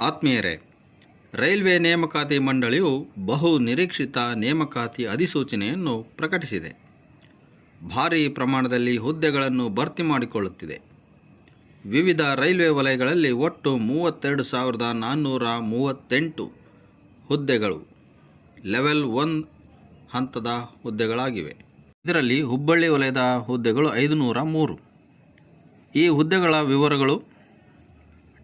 ಆತ್ಮೀಯರೇ, ರೈಲ್ವೆ ನೇಮಕಾತಿ ಮಂಡಳಿಯು ಬಹು ನಿರೀಕ್ಷಿತ ನೇಮಕಾತಿ ಅಧಿಸೂಚನೆಯನ್ನು ಪ್ರಕಟಿಸಿದೆ. ಭಾರೀ ಪ್ರಮಾಣದಲ್ಲಿ ಹುದ್ದೆಗಳನ್ನು ಭರ್ತಿ ಮಾಡಿಕೊಳ್ಳುತ್ತಿದೆ. ವಿವಿಧ ರೈಲ್ವೆ ವಲಯಗಳಲ್ಲಿ ಒಟ್ಟು ಮೂವತ್ತೆರಡು ಸಾವಿರದ ನಾನ್ನೂರ ಮೂವತ್ತೆಂಟು ಹುದ್ದೆಗಳು ಲೆವೆಲ್ ಒನ್ ಹಂತದ ಹುದ್ದೆಗಳಾಗಿವೆ. ಇದರಲ್ಲಿ ಹುಬ್ಬಳ್ಳಿ ವಲಯದ ಹುದ್ದೆಗಳು ಐದುನೂರ ಮೂರು. ಈ ಹುದ್ದೆಗಳ ವಿವರಗಳು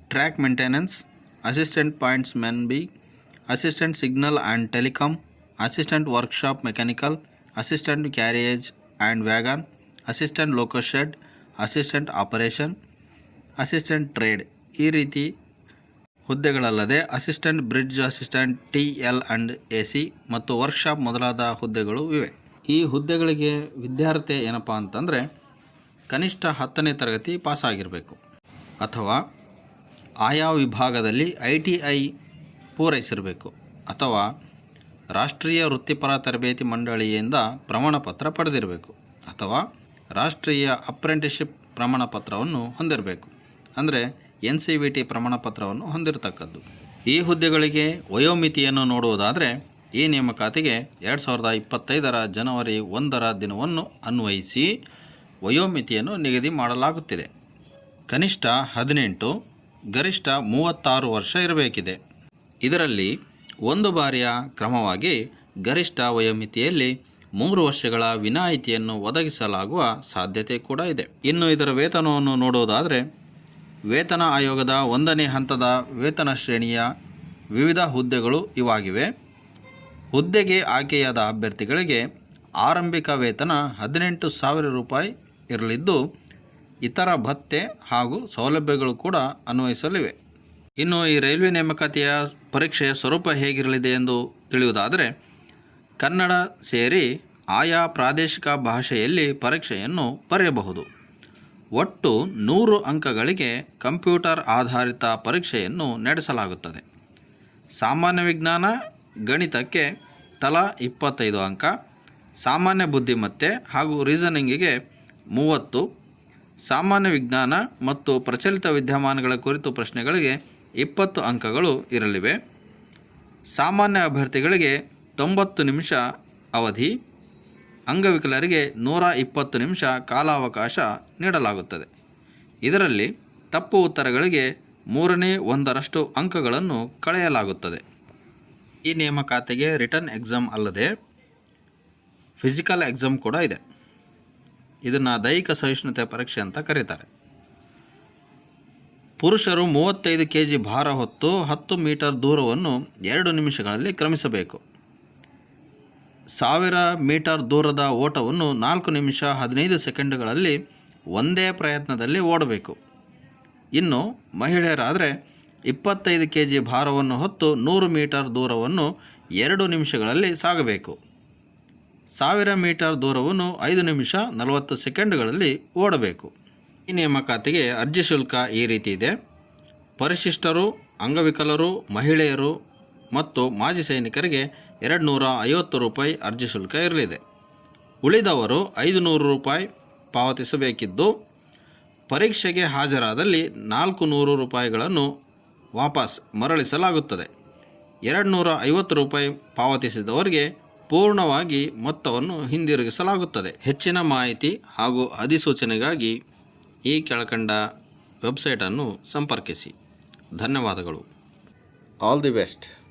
track maintenance assistant points men B assistant signal and telecom assistant workshop mechanical assistant carriage and wagon assistant loco shed assistant operation assistant trade ಈ ರೀತಿ ಹುದ್ದೆಗಳಲ್ಲದೆ assistant bridge assistant T L and A C ಮತ್ತು workshop ಮೊದಲಾದ ಹುದ್ದೆಗಳು ಇವೆ. ಈ ಹುದ್ದೆಗಳಿಗೆ ವಿದ್ಯಾರ್ಥಿ ಏನಪ್ಪ ಅಂತಂದರೆ ಕನಿಷ್ಠ ಹತ್ತನೇ ತರಗತಿ ಪಾಸಾಗಿರಬೇಕು. ಅಥವಾ ಆಯಾ ವಿಭಾಗದಲ್ಲಿ ಐ ಟಿ ಐ ಪೂರೈಸಿರಬೇಕು ಅಥವಾ ರಾಷ್ಟ್ರೀಯ ವೃತ್ತಿಪರ ತರಬೇತಿ ಮಂಡಳಿಯಿಂದ ಪ್ರಮಾಣಪತ್ರ ಪಡೆದಿರಬೇಕು ಅಥವಾ ರಾಷ್ಟ್ರೀಯ ಅಪ್ರೆಂಟಿಸ್ಶಿಪ್ ಪ್ರಮಾಣಪತ್ರವನ್ನು ಹೊಂದಿರಬೇಕು. ಅಂದರೆ ಎನ್ ಸಿ ವಿ ಟಿ ಪ್ರಮಾಣಪತ್ರವನ್ನು ಹೊಂದಿರತಕ್ಕದ್ದು. ಈ ಹುದ್ದೆಗಳಿಗೆ ವಯೋಮಿತಿಯನ್ನು ನೋಡುವುದಾದರೆ ಈ ನೇಮಕಾತಿಗೆ ಎರಡು ಸಾವಿರದ ಇಪ್ಪತ್ತೈದರ ಜನವರಿ ಒಂದರ ದಿನವನ್ನು ಅನ್ವಯಿಸಿ ವಯೋಮಿತಿಯನ್ನು ನಿಗದಿ ಮಾಡಲಾಗುತ್ತಿದೆ. ಕನಿಷ್ಠ ಹದಿನೆಂಟು ಗರಿಷ್ಠ ಮೂವತ್ತಾರು ವರ್ಷ ಇರಬೇಕಿದೆ. ಇದರಲ್ಲಿ ಒಂದು ಬಾರಿಯ ಕ್ರಮವಾಗಿ ಗರಿಷ್ಠ ವಯೋಮಿತಿಯಲ್ಲಿ ಮೂರು ವರ್ಷಗಳ ವಿನಾಯಿತಿಯನ್ನು ಒದಗಿಸಲಾಗುವ ಸಾಧ್ಯತೆ ಕೂಡ ಇದೆ. ಇನ್ನು ಇದರ ವೇತನವನ್ನು ನೋಡುವುದಾದರೆ, ವೇತನ ಆಯೋಗದ ಒಂದನೇ ಹಂತದ ವೇತನ ಶ್ರೇಣಿಯ ವಿವಿಧ ಹುದ್ದೆಗಳು ಇವಾಗಿವೆ. ಹುದ್ದೆಗೆ ಆಯ್ಕೆಯಾದ ಅಭ್ಯರ್ಥಿಗಳಿಗೆ ಆರಂಭಿಕ ವೇತನ ಹದಿನೆಂಟು ಸಾವಿರ ರೂಪಾಯಿ ಇರಲಿದ್ದು ಇತರ ಭತ್ಯೆ ಹಾಗೂ ಸೌಲಭ್ಯಗಳು ಕೂಡ ಅನ್ವಯಿಸಲಿವೆ. ಇನ್ನು ಈ ರೈಲ್ವೆ ನೇಮಕಾತಿಯ ಪರೀಕ್ಷೆಯ ಸ್ವರೂಪ ಹೇಗಿರಲಿದೆ ಎಂದು ತಿಳಿಯುವುದಾದರೆ, ಕನ್ನಡ ಸೇರಿ ಆಯಾ ಪ್ರಾದೇಶಿಕ ಭಾಷೆಯಲ್ಲಿ ಪರೀಕ್ಷೆಯನ್ನು ಬರೆಯಬಹುದು. ಒಟ್ಟು ನೂರು ಅಂಕಗಳಿಗೆ ಕಂಪ್ಯೂಟರ್ ಆಧಾರಿತ ಪರೀಕ್ಷೆಯನ್ನು ನಡೆಸಲಾಗುತ್ತದೆ. ಸಾಮಾನ್ಯ ವಿಜ್ಞಾನ, ಗಣಿತಕ್ಕೆ ತಲಾ ಇಪ್ಪತ್ತೈದು ಅಂಕ, ಸಾಮಾನ್ಯ ಬುದ್ಧಿಮತ್ತೆ ಹಾಗೂ ರೀಸನಿಂಗಿಗೆ ಮೂವತ್ತು ಸಾಮಾನ್ಯ ವಿಜ್ಞಾನ ಮತ್ತು ಪ್ರಚಲಿತ ವಿದ್ಯಮಾನಗಳ ಕುರಿತು ಪ್ರಶ್ನೆಗಳಿಗೆ ಇಪ್ಪತ್ತು ಅಂಕಗಳು ಇರಲಿವೆ. ಸಾಮಾನ್ಯ ಅಭ್ಯರ್ಥಿಗಳಿಗೆ ತೊಂಬತ್ತು ನಿಮಿಷ ಅವಧಿ, ಅಂಗವಿಕಲರಿಗೆ ನೂರ ಇಪ್ಪತ್ತು ನಿಮಿಷ ಕಾಲಾವಕಾಶ ನೀಡಲಾಗುತ್ತದೆ. ಇದರಲ್ಲಿ ತಪ್ಪು ಉತ್ತರಗಳಿಗೆ ಮೂರನೇ ಒಂದರಷ್ಟು ಅಂಕಗಳನ್ನು ಕಳೆಯಲಾಗುತ್ತದೆ. ಈ ನೇಮಕಾತಿಗೆ ರಿಟರ್ನ್ ಎಕ್ಸಾಮ್ ಅಲ್ಲದೆ, ಫಿಸಿಕಲ್ ಎಕ್ಸಾಮ್ ಕೂಡ ಇದೆ. ಇದನ್ನು ದೈಹಿಕ ಸಹಿಷ್ಣುತೆ ಪರೀಕ್ಷೆ ಅಂತ ಕರೀತಾರೆ. ಪುರುಷರು ಮೂವತ್ತೈದು ಕೆ ಜಿ ಭಾರ ಹೊತ್ತು ಹತ್ತು ಮೀಟರ್ ದೂರವನ್ನು ಎರಡು ನಿಮಿಷಗಳಲ್ಲಿ ಕ್ರಮಿಸಬೇಕು. ಸಾವಿರ ಮೀಟರ್ ದೂರದ ಓಟವನ್ನು ನಾಲ್ಕು ನಿಮಿಷ ಹದಿನೈದು ಸೆಕೆಂಡ್ಗಳಲ್ಲಿ ಒಂದೇ ಪ್ರಯತ್ನದಲ್ಲಿ ಓಡಬೇಕು. ಇನ್ನು ಮಹಿಳೆಯರಾದರೆ ಇಪ್ಪತ್ತೈದು ಕೆ ಜಿ ಭಾರವನ್ನು ಹೊತ್ತು ನೂರು ಮೀಟರ್ ದೂರವನ್ನು ಎರಡು ನಿಮಿಷಗಳಲ್ಲಿ ಸಾಗಬೇಕು. ಸಾವಿರ ಮೀಟರ್ ದೂರವನ್ನು ಐದು ನಿಮಿಷ ನಲವತ್ತು ಸೆಕೆಂಡ್ಗಳಲ್ಲಿ ಓಡಬೇಕು. ಈ ನೇಮಕಾತಿಗೆ ಅರ್ಜಿ ಶುಲ್ಕ ಈ ರೀತಿ ಇದೆ. ಪರಿಶಿಷ್ಟರು, ಅಂಗವಿಕಲರು, ಮಹಿಳೆಯರು ಮತ್ತು ಮಾಜಿ ಸೈನಿಕರಿಗೆ ಎರಡು ನೂರ ಐವತ್ತು ರೂಪಾಯಿ ಅರ್ಜಿ ಶುಲ್ಕ ಇರಲಿದೆ. ಉಳಿದವರು ಐದು ನೂರು ರೂಪಾಯಿ ಪಾವತಿಸಬೇಕಿದ್ದು, ಪರೀಕ್ಷೆಗೆ ಹಾಜರಾದಲ್ಲಿ ನಾಲ್ಕು ನೂರು ರೂಪಾಯಿಗಳನ್ನು ವಾಪಸ್ ಮರಳಿಸಲಾಗುತ್ತದೆ. ಎರಡು ನೂರ ಐವತ್ತು ರೂಪಾಯಿ ಪಾವತಿಸಿದವರಿಗೆ ಪೂರ್ಣವಾಗಿ ಮೊತ್ತವನ್ನು ಹಿಂದಿರುಗಿಸಲಾಗುತ್ತದೆ. ಹೆಚ್ಚಿನ ಮಾಹಿತಿ ಹಾಗೂ ಅಧಿಸೂಚನೆಗಾಗಿ ಈ ಕೆಳಕಂಡ ವೆಬ್ಸೈಟನ್ನು ಸಂಪರ್ಕಿಸಿ. ಧನ್ಯವಾದಗಳು. All the best